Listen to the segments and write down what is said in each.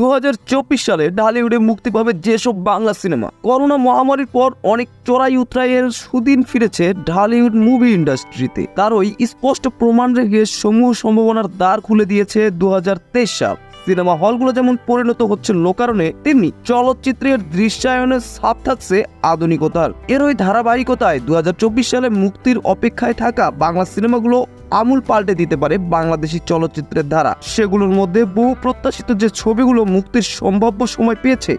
দু হাজার চব্বিশ সালে ঢালিউডে মুক্তি পাবে যেসব বাংলা সিনেমা। করোনা মহামারীর পর অনেক চড়াই উতরাইয়ের সুদিন ফিরেছে ঢালিউড মুভি ইন্ডাস্ট্রিতে। তারই স্পষ্ট প্রমাণ রেখে সমূহ সম্ভাবনার দ্বার খুলে দিয়েছে দু হাজার তেইশ সাল। সিনেমা হলগুলো যেমন পরিণত হচ্ছে লোকারণে, তেমনি চলচ্চিত্রের দৃশ্যায়নে ছাপ থাকছে আধুনিকতার। এর ওই ধারাবাহিকতায় দুই হাজার চব্বিশ সালে মুক্তির অপেক্ষায় থাকা বাংলা সিনেমাগুলো আমূল পাল্টে দিতে পারে বাংলাদেশি চলচ্চিত্রের ধারা। সেগুলোর মধ্যে বহু প্রত্যাশিত যে ছবিগুলো মুক্তির সম্ভাব্য সময় পেয়েছে,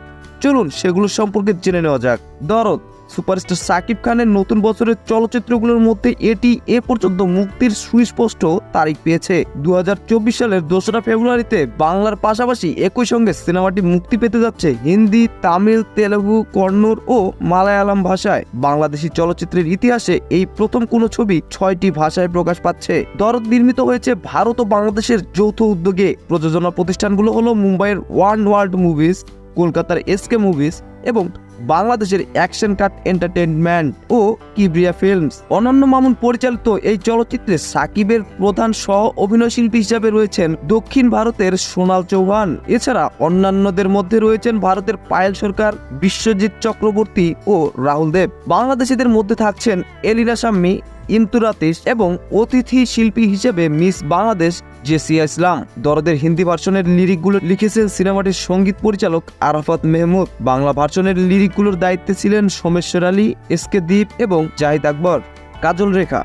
চলুন সেগুলো সম্পর্কে জেনে নেওয়া যাক। দরদ সুপারস্টার সাকিব খানের নতুন বছরের চলচ্চিত্রগুলোর মধ্যে এটি এ পর্যন্ত মুক্তির সুস্পষ্ট তারিখ পেয়েছে। দু হাজার চব্বিশ সালের দোসরা ফেব্রুয়ারিতে বাংলার পাশাপাশি একই সঙ্গে সিনেমাটি মুক্তি পেতে যাচ্ছে হিন্দি, তামিল, তেলেগু, কন্নড় ও মালায়ালাম ভাষায়। বাংলাদেশি চলচ্চিত্রের ইতিহাসে এই প্রথম কোনো ছবি ছয়টি ভাষায় প্রকাশ পাচ্ছে। দরদ নির্মিত হয়েছে ভারত ও বাংলাদেশের যৌথ উদ্যোগে। প্রযোজনা প্রতিষ্ঠানগুলো হলো মুম্বাইয়ের ওয়ান ওয়ার্ল্ড মুভিজ, কলকাতার এসকে মুভিজ এবং বাংলাদেশের অ্যাকশন কাট এন্টারটেনমেন্ট ও কিবরিয়া ফিল্মস। অনন্য মামুন পরিচালিত এই চলচ্চিত্রে সাকিবের প্রধান সহ অভিনয়শিল্পী হিসাবে রয়েছেন দক্ষিণ ভারতের সোনাল চৌহান। এছাড়া অন্যান্যদের মধ্যে রয়েছেন ভারতের পায়েল সরকার, বিশ্বজিৎ চক্রবর্তী ও রাহুল দেব। বাংলাদেশিদের মধ্যে থাকছেন এলিনা সাম্মি ইমতুরাতিস এবং অতিথি শিল্পী হিসেবে মিস বাংলাদেশ জেসিয়া ইসলাম। দরদের হিন্দি ভার্সনের লিরিকগুলো লিখেছেন সিনেমাটির সংগীত পরিচালক আরাফাত মেহমুদ। বাংলা ভার্সনের লিরিকগুলোর দায়িত্বে ছিলেন সোমেশ্বর আলী, এস কে দীপ এবং জাহিদ আকবর। কাজল রেখা।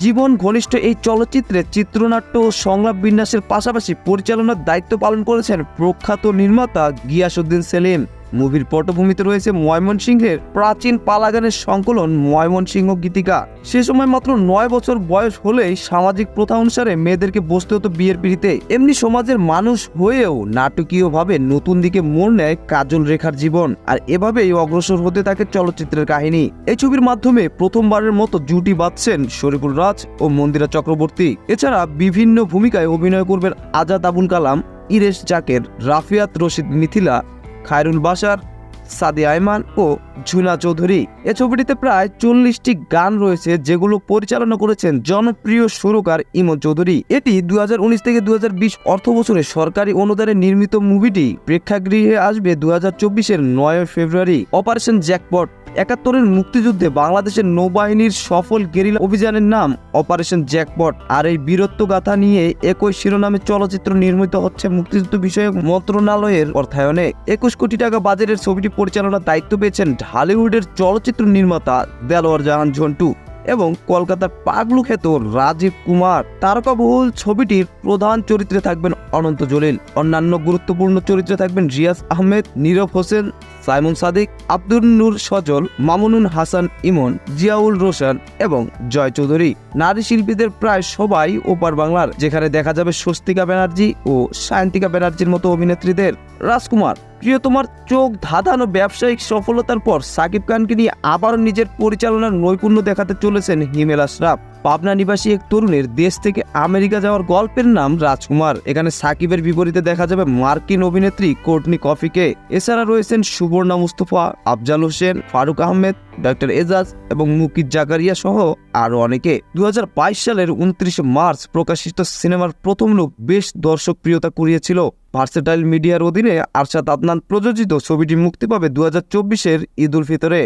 জীবন ঘনিষ্ঠ এই চলচ্চিত্রে চিত্রনাট্য ও সংলাপ বিন্যাসের পাশাপাশি পরিচালনার দায়িত্ব পালন করেছেন প্রখ্যাত নির্মাতা গিয়াসুদ্দিন সেলিম। মুভির পটভূমিতে রয়েছে ময়মনসিংহের প্রাচীন পালাগানের সংকলন ময়মনসিংহ গীতিকা। সে সময় মাত্র নয় বছর বয়স হলেই সামাজিক প্রথা অনুসারে মেয়েদেরকে বসতে হতো বিয়ের পিড়িতে। এমনি সমাজের মানুষ হয়েও নাটকীয়ভাবে নতুন দিকে মোড় নেয় কাজল রেখার জীবন, আর এভাবেই অগ্রসর হতে থাকে চলচ্চিত্রের কাহিনী। এই ছবির মাধ্যমে প্রথমবারের মতো জুটি বাঁধছেন শরীফুল রাজ ও মন্দিরা চক্রবর্তী। এছাড়া বিভিন্ন ভূমিকায় অভিনয় করবেন আজাদ আবুল কালাম, ইরেশ জাকের, রাফিয়াত রশিদ মিথিলা খায়রুল বাসার সাদি আয়মান ও ঝুনা চৌধুরী। এ ছবিটিতে প্রায় চল্লিশটি গান রয়েছে যেগুলো পরিচালনা করেছেন জনপ্রিয় সুরকার ইমন চৌধুরী। এটি দুই হাজার উনিশ থেকে দু অর্থ বছরে সরকারি অনুদানে নির্মিত মুভিটি। প্রেক্ষাগৃহে আসবে দু হাজার চব্বিশের নয় ফেব্রুয়ারি। অপারেশন জ্যাকপট একাত্তরের মুক্তিযুদ্ধে বাংলাদেশের নৌবাহিনীর সফল গেরিলা অভিযানের নাম অপারেশন জ্যাকবট আর এই বীরত্ব গাথা নিয়ে একই শিরোনামে চলচ্চিত্র নির্মিত হচ্ছে মুক্তিযুদ্ধ বিষয়ক মন্ত্রণালয়ের অর্থায়নে। একুশ কোটি টাকা বাজেটের ছবিটি পরিচালনার দায়িত্ব পেয়েছেন ঢালিউডের চলচ্চিত্র নির্মাতা দেলোয়ার জাহান ঝন্টু। এবং কলকাতার পাগলু খ্যাত রাজীব কুমার, তারকাবহুল ছবিটির প্রধান চরিত্রে থাকবেন অনন্ত জলিল। অন্যান্য গুরুত্বপূর্ণ চরিত্রে থাকবেন রিয়াজ আহমেদ, নীরব হোসেন, সাইমন সাদিক, আব্দুল নূর সজল, মামুনুন হাসান ইমন, জিয়াউল রোশন এবং জয় চৌধুরী। নারী শিল্পীদের প্রায় সবাই ওপার বাংলার, যেখানে দেখা যাবে স্বস্তিকা ব্যানার্জি ও সায়ন্তিকা ব্যানার্জির মতো অভিনেত্রীদের। রাজকুমার প্রিয়, তোমার চোখ ধাঁধানো ব্যবসায়িক সফলতার পর সাকিব খানকে নিয়ে আবারও নিজের পরিচালনার নৈপুণ্য দেখাতে চলেছেন হিমেল আশরাফ। পাবনা নিবাসী এক তরুণের দেশ থেকে আমেরিকা যাওয়ার গল্পের নাম রাজকুমার। এখানে সাকিবের বিপরীতে দেখা যাবে মার্কিন অভিনেত্রী কোর্টনি কফিকে। এছাড়া রয়েছেন সুবর্ণা মুস্তফা, আফজাল হোসেন, ফারুক আহমেদ ডক্টর এজাজ এবং মুকিদ জাকারিয়া সহ আরও অনেকে। দু হাজার বাইশ সালের উনত্রিশে মার্চ প্রকাশিত সিনেমার প্রথম লোক বেশ দর্শক প্রিয়তা কুড়িয়েছিল। ভার্সেটাইল মিডিয়ার অধীনে আরশাদ আদনান প্রযোজিত ছবিটি মুক্তি পাবে দু হাজার চব্বিশের ঈদ উল ফিতরে।